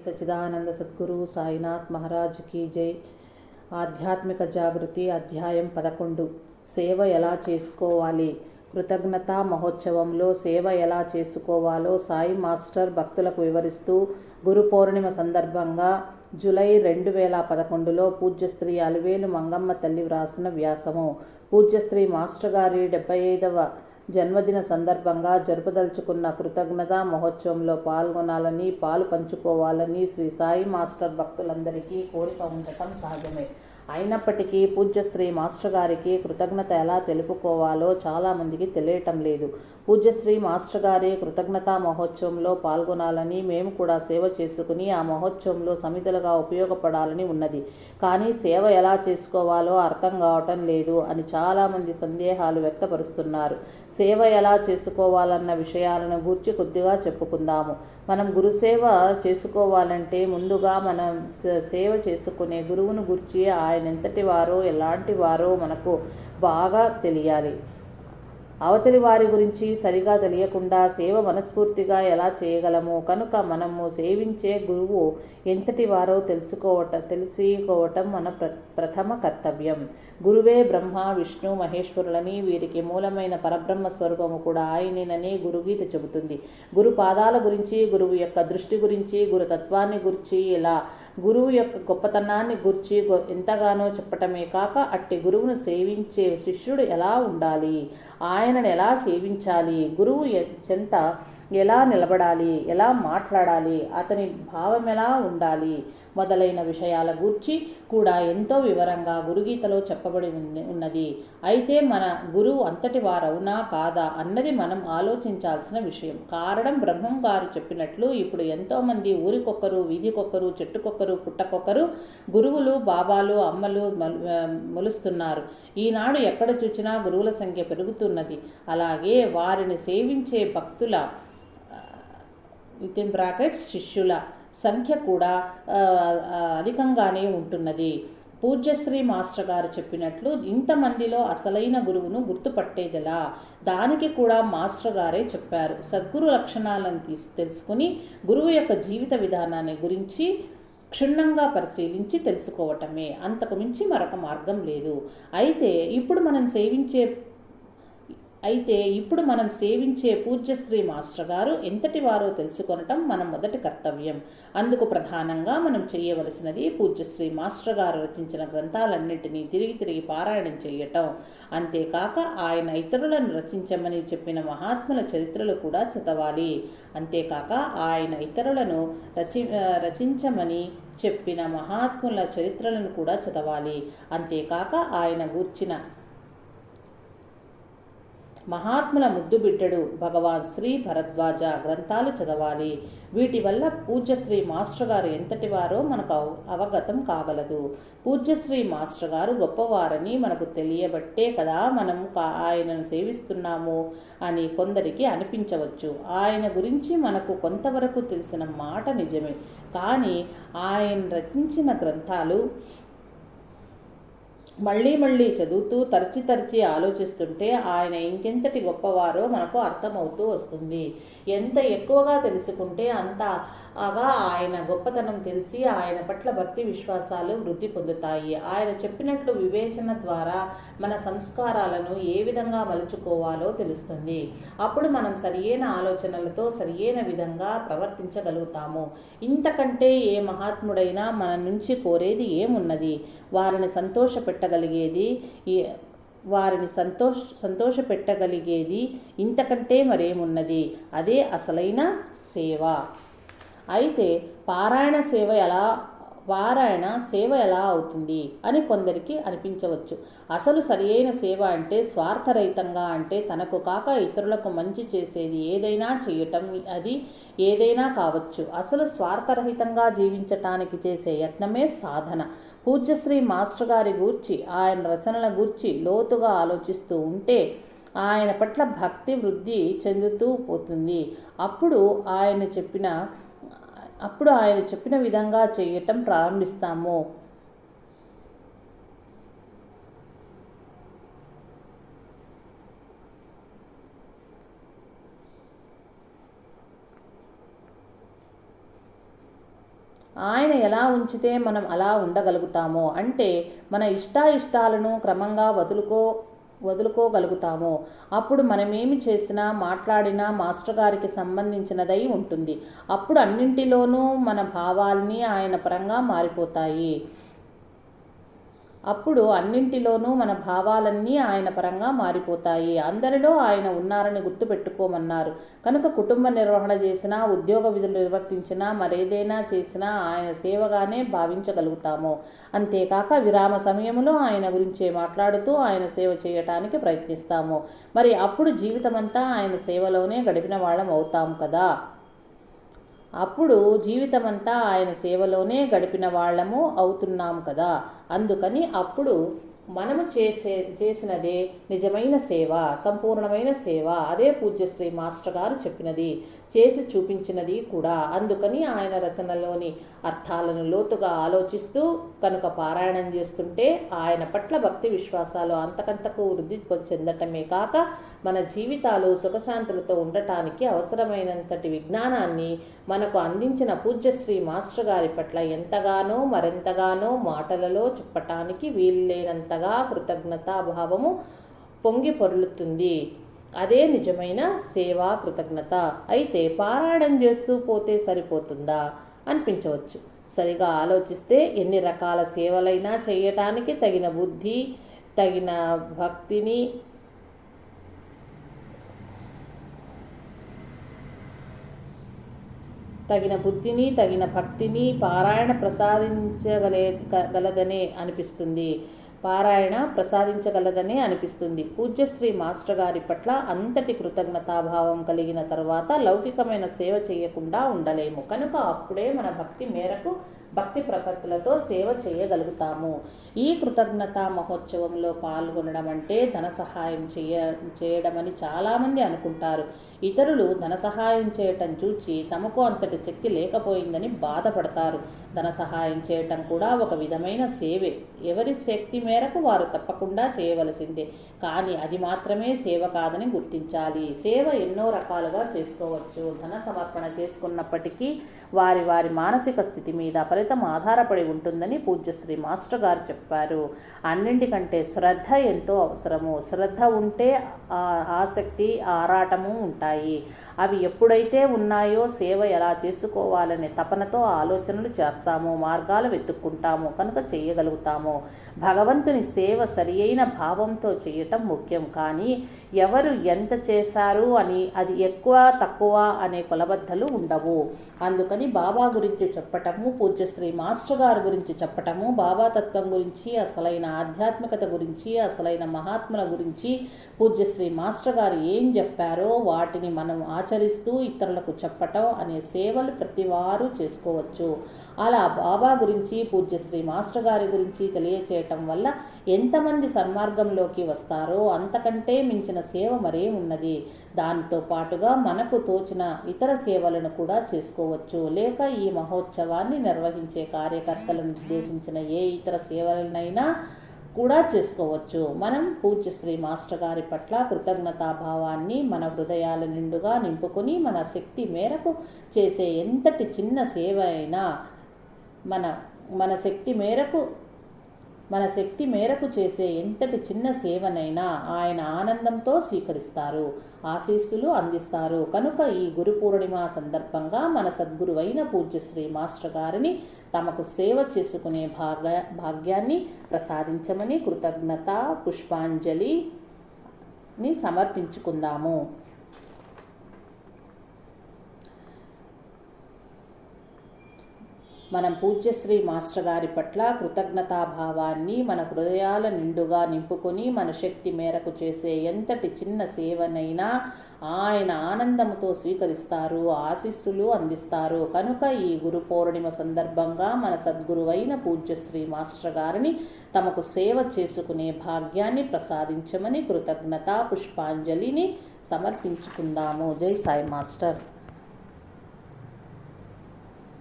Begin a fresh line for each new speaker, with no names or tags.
సచిదానంద సద్గురు సాయినాథ్ మహారాజ్ కీ జై. ఆధ్యాత్మిక జాగృతి అధ్యాయం పదకొండు. సేవ ఎలా చేసుకోవాలి? కృతజ్ఞతా మహోత్సవంలో సేవ ఎలా చేసుకోవాలో సాయి మాస్టర్ భక్తులకు వివరిస్తూ గురు పౌర్ణిమ సందర్భంగా జూలై రెండు వేల పదకొండులో పూజ్యశ్రీ అలివేలు మంగమ్మ తల్లి వ్రాసిన వ్యాసము. పూజ్యశ్రీ మాస్టర్ గారి డెబ్బై ఐదవ జన్మదిన సందర్భంగా జరుపదలుచుకున్న కృతజ్ఞతా మహోత్సవంలో పాల్గొనాలని పాలు పంచుకోవాలని శ్రీ సాయి మాస్టర్ భక్తులందరికీ కోరిక ఉండటం సహజమే అయినప్పటికీ పూజ్యశ్రీ మాస్టర్ గారికి కృతజ్ఞత ఎలా తెలుపుకోవాలో చాలామందికి తెలియటం లేదు. పూజ్యశ్రీ మాస్టర్ గారి కృతజ్ఞతా మహోత్సవంలో పాల్గొనాలని మేము కూడా సేవ చేసుకుని ఆ మహోత్సవంలో సమితులుగా ఉపయోగపడాలని ఉన్నది. కానీ సేవ ఎలా చేసుకోవాలో అర్థం కావటం లేదు అని చాలామంది సందేహాలు వ్యక్తపరుస్తున్నారు. సేవ ఎలా చేసుకోవాలన్న విషయాలను గూర్చి కొద్దిగా చెప్పుకుందాము. మనం గురుసేవ చేసుకోవాలంటే ముందుగా మనం సేవ చేసుకునే గురువును గురించి ఆయన ఎంతటి వారో ఎలాంటి వారో మనకు బాగా తెలియాలి. అవతలి వారి గురించి సరిగా తెలియకుండా సేవ మనస్ఫూర్తిగా ఎలా చేయగలము? కనుక మనము సేవించే గురువు ఎంతటి వారో తెలుసుకోవటం తెలుసుకోవటం మన ప్ర ప్రథమ కర్తవ్యం. గురువే బ్రహ్మ విష్ణు మహేశ్వరులని వీరికి మూలమైన పరబ్రహ్మ స్వరూపము కూడా ఆయనేనని గురుగీత చెబుతుంది. గురు పాదాల గురించి గురువు యొక్క దృష్టి గురించి గురు తత్వాన్ని గురించి ఇలా గురువు యొక్క గొప్పతనాన్ని గుర్చి ఎంతగానో చెప్పటమే కాక అట్టి గురువును సేవించే శిష్యుడు ఎలా ఉండాలి? ఆయనను ఎలా సేవించాలి? గురువు చెంత ఎలా నిలబడాలి? ఎలా మాట్లాడాలి? అతని భావం ఎలా ఉండాలి? మొదలైన విషయాల గూర్చి కూడా ఎంతో వివరంగా గురుగీతలో చెప్పబడి ఉంది- ఉన్నది. అయితే మన గురువు అంతటి వారవునా కాదా అన్నది మనం ఆలోచించాల్సిన విషయం. కారణం బ్రహ్మం గారు చెప్పినట్లు ఇప్పుడు ఎంతోమంది ఊరికొక్కరు వీధికొక్కరు చెట్టుకొక్కరు పుట్టకొక్కరు గురువులు బాబాలు అమ్మలు మలు- మొలుస్తున్నారు. ఈనాడు ఎక్కడ చూచినా గురువుల సంఖ్య పెరుగుతున్నది. అలాగే వారిని సేవించే భక్తుల విత్ ఇన్ బ్రాకెట్స్ శిష్యుల సంఖ్య కూడా అధికంగానే ఉంటున్నది. పూజ్యశ్రీ మాస్టర్ గారు చెప్పినట్లు ఇంతమందిలో అసలైన గురువును గుర్తుపట్టేదిలా? దానికి కూడా మాస్టర్ గారే చెప్పారు. సద్గురు లక్షణాలను తీసి తెలుసుకుని గురువు యొక్క జీవిత విధానాన్ని గురించి క్షుణ్ణంగా పరిశీలించి తెలుసుకోవటమే. అంతకు మించి మరొక మార్గం లేదు. అయితే ఇప్పుడు మనం సేవించే అయితే ఇప్పుడు మనం సేవించే పూజ్యశ్రీ మాస్టర్ గారు ఎంతటి వారో తెలుసుకొనటం మన మొదటి కర్తవ్యం. అందుకు ప్రధానంగా మనం చేయవలసినది పూజ్యశ్రీ మాస్టర్ గారు రచించిన గ్రంథాలన్నింటినీ తిరిగి తిరిగి పారాయణం చేయటం అంతేకాక ఆయన ఇతరులను రచించమని చెప్పిన మహాత్ముల చరిత్రలు కూడా చదవాలి. అంతేకాక ఆయన ఇతరులను రచి రచించమని చెప్పిన మహాత్ముల చరిత్రలను కూడా చదవాలి. అంతేకాక ఆయన గూర్చిన మహాత్ముల ముద్దుబిడ్డడు భగవాన్ శ్రీ భరద్వాజ గ్రంథాలు చదవాలి. వీటి వల్ల పూజ్యశ్రీ మాస్టర్ గారు ఎంతటి వారో మనకు అవగతం కాగలదు. పూజ్యశ్రీ మాస్టర్ గారు గొప్పవారని మనకు తెలియబట్టే కదా మనం కా- ఆయనను సేవిస్తున్నాము అని కొందరికి అనిపించవచ్చు. ఆయన గురించి మనకు కొంతవరకు తెలిసిన మాట నిజమే. కానీ ఆయన రచించిన గ్రంథాలు మళ్ళీ మళ్ళీ చదువుతూ తరచి తరచి ఆలోచిస్తుంటే ఆయన ఇంకెంతటి గొప్పవారో మనకు అర్థమవుతూ వస్తుంది. ఎంత ఎక్కువగా తెలుసుకుంటే అంత అగా ఆయన గొప్పతనం తెలిసి ఆయన పట్ల భక్తి విశ్వాసాలు వృద్ధి పొందుతాయి. ఆయన చెప్పినట్లు వివేచన ద్వారా మన సంస్కారాలను ఏ విధంగా మలుచుకోవాలో తెలుస్తుంది. అప్పుడు మనం సరియైన ఆలోచనలతో సరియైన విధంగా ప్రవర్తించగలుగుతాము. ఇంతకంటే ఏ మహాత్ముడైనా మన నుంచి కోరేది ఏమున్నది? వారిని సంతోషపెట్టగలిగేది వారిని సంతోష సంతోషపెట్టగలిగేది ఇంతకంటే మరేమున్నది? అదే అసలైన సేవ. అయితే పారాయణ సేవ ఎలా పారాయణ సేవ ఎలా అవుతుంది అని కొందరికి అనిపించవచ్చు. అసలు సరియైన సేవ అంటే స్వార్థరహితంగా అంటే తనకు కాక ఇతరులకు మంచి చేసేది ఏదైనా చేయటం అది ఏదైనా కావచ్చు. అసలు స్వార్థరహితంగా జీవించటానికి చేసే యత్నమే సాధన. పూజ్యశ్రీ మాస్టర్ గారి గూర్చి ఆయన రచనల గూర్చి లోతుగా ఆలోచిస్తూ ఉంటే ఆయన పట్ల భక్తి వృద్ధి చెందుతూ పోతుంది. అప్పుడు ఆయన చెప్పిన అప్పుడు ఆయన చెప్పిన విధంగా చేయటం ప్రారంభిస్తాము. ఆయన ఎలా ఉంచితే మనం అలా ఉండగలుగుతామో అంటే మన ఇష్టాయిష్టాలను క్రమంగా వదులుకో వదులుకోగలుగుతాము. అప్పుడు మనమేమి చేసినా మాట్లాడినా మాస్టర్ గారికి సంబంధించినదై ఉంటుంది. అప్పుడు అన్నింటిలోనూ మన భావాల్ని ఆయన పరంగా మారిపోతాయి. అప్పుడు అన్నింటిలోనూ మన భావాలన్నీ ఆయన పరంగా మారిపోతాయి. అందరిలో ఆయన ఉన్నారని గుర్తుపెట్టుకోమన్నారు. కనుక కుటుంబ నిర్వహణ చేసినా ఉద్యోగ విధులు నిర్వర్తించినా మరేదైనా చేసినా ఆయన సేవగానే భావించగలుగుతాము. అంతేకాక విరామ సమయంలో ఆయన గురించే మాట్లాడుతూ ఆయన సేవ చేయటానికి ప్రయత్నిస్తాము. మరి అప్పుడు జీవితమంతా ఆయన సేవలోనే గడిపిన వాళ్ళం అవుతాం కదా? అప్పుడు జీవితమంతా ఆయన సేవలోనే గడిపిన వాళ్ళము అవుతున్నాం కదా. అందుకని అప్పుడు మనము చేసే చేసినదే నిజమైన సేవ సంపూర్ణమైన సేవ. అదే పూజ్యశ్రీ మాస్టర్ గారు చెప్పినది. చేసి చూపించినది కూడా. అందుకని ఆయన రచనలోని అర్థాలను లోతుగా ఆలోచిస్తూ కనుక పారాయణం చేస్తుంటే ఆయన పట్ల భక్తి విశ్వాసాలు అంతకంతకు వృద్ధి చెందటమే కాక మన జీవితాలు సుఖశాంతులతో ఉండటానికి అవసరమైనంతటి విజ్ఞానాన్ని మనకు అందించిన పూజ్యశ్రీ మాస్టర్ గారి పట్ల ఎంతగానో మరెంతగానో మాటలలో చెప్పటానికి వీల్లేనంతగా కృతజ్ఞతాభావము పొంగి పొరులుతుంది. అదే నిజమైన సేవా కృతజ్ఞత. అయితే పారాయణం చేస్తూ పోతే సరిపోతుందా? అనిపించవచ్చు. సరిగా ఆలోచిస్తే ఎన్ని రకాల సేవలైనా చేయటానికి తగిన బుద్ధి తగిన భక్తిని తగిన బుద్ధిని తగిన భక్తిని పారాయణ ప్రసాదించగలే గలదనే అనిపిస్తుంది. పారాయణ ప్రసాదించగలదనే అనిపిస్తుంది. పూజ్యశ్రీ మాస్టర్ గారి పట్ల అంతటి కృతజ్ఞతాభావం కలిగిన తర్వాత లౌకికమైన సేవ చేయకుండా ఉండలేము. కనుక అప్పుడే మన భక్తి మేరకు భక్తి ప్రపత్తులతో సేవ చేయగలుగుతాము. ఈ కృతజ్ఞతా మహోత్సవంలో పాల్గొనడం అంటే ధన సహాయం చేయ చేయడమని చాలామంది అనుకుంటారు. ఇతరులు ధన సహాయం చేయటం చూచి తమకు అంతటి శక్తి లేకపోయిందని బాధపడతారు. ధన సహాయం చేయటం కూడా ఒక విధమైన సేవే. ఎవరి శక్తి మేరకు వారు తప్పకుండా చేయవలసిందే. కానీ అది మాత్రమే సేవ కాదని గుర్తించాలి. సేవ ఎన్నో రకాలుగా చేసుకోవచ్చు. ధన సమర్పణ చేసుకున్నప్పటికీ వారి వారి మానసిక స్థితి మీద ఫలితం ఆధారపడి ఉంటుందని పూజ్యశ్రీ మాస్టర్ గారు చెప్పారు. అన్నింటికంటే శ్రద్ధ ఎంతో అవసరము. శ్రద్ధ ఉంటే ఆసక్తి ఆరాటము ఉంటాయి. అవి ఎప్పుడైతే ఉన్నాయో సేవ ఎలా చేసుకోవాలనే తపనతో ఆలోచనలు చేస్తాము. మార్గాలు వెతుక్కుంటాము. కనుక చేయగలుగుతాము. భగవంతుని సేవ సరి అయిన భావంతో చేయటం ముఖ్యం. కానీ ఎవరు ఎంత చేశారు అని అది ఎక్కువ తక్కువ అనే కొలబద్దలు ఉండవు. అందుకని బాబా గురించి చెప్పటము పూజ్యశ్రీ మాస్టర్ గారి గురించి చెప్పటము బాబా తత్వం గురించి అసలైన ఆధ్యాత్మికత గురించి అసలైన మహాత్ముల గురించి పూజ్యశ్రీ మాస్టర్ గారు ఏం చెప్పారో వాటిని మనం ఆచరిస్తూ ఇతరులకు చెప్పటం అనే సేవలు ప్రతివారు చేసుకోవచ్చు. అలా బాబా గురించి పూజ్యశ్రీ మాస్టర్ గారి గురించి తెలియచేయటం వల్ల ఎంతమంది సన్మార్గంలోకి వస్తారో అంతకంటే మించిన సేవ మరే ఉన్నది. దానితో పాటుగా మనకు తోచిన ఇతర సేవలను కూడా చేసుకోవచ్చు. లేక ఈ మహోత్సవాన్ని నిర్వహించే కార్యకర్తలను ఉద్దేశించిన ఏ ఇతర సేవలనైనా కూడా చేసుకోవచ్చు. మనం పూజ్య శ్రీ మాస్టర్ గారి పట్ల కృతజ్ఞతాభావాన్ని మన హృదయాల నిండుగా నింపుకొని మన శక్తి మేరకు చేసే ఎంతటి చిన్న సేవ అయినా మన మన శక్తి మేరకు మన శక్తి మేరకు చేసే ఎంతటి చిన్న సేవనైనా ఆయన ఆనందంతో స్వీకరిస్తారు ఆశీస్సులు అందిస్తారు. కనుక ఈ గురు పూర్ణిమ సందర్భంగా మన సద్గురువైన పూజ్యశ్రీ మాస్టర్ గారిని తమకు సేవ చేసుకునే భాగ్య భాగ్యాన్ని ప్రసాదించమని కృతజ్ఞత పుష్పాంజలిని సమర్పించుకుందాము. మనం పూజ్యశ్రీ మాస్టర్ గారి పట్ల కృతజ్ఞతాభావాన్ని మన హృదయాల నిండుగా నింపుకొని మన శక్తి మేరకు చేసే ఎంతటి చిన్న సేవనైనా ఆయన ఆనందంతో స్వీకరిస్తారు ఆశీస్సులు అందిస్తారు. కనుక ఈ గురు పౌర్ణిమ సందర్భంగా మన సద్గురువైన పూజ్యశ్రీ మాస్టర్ గారిని తమకు సేవ చేసుకునే భాగ్యాన్ని ప్రసాదించమని కృతజ్ఞత పుష్పాంజలిని సమర్పించుకుందాము. జై సాయి మాస్టర్.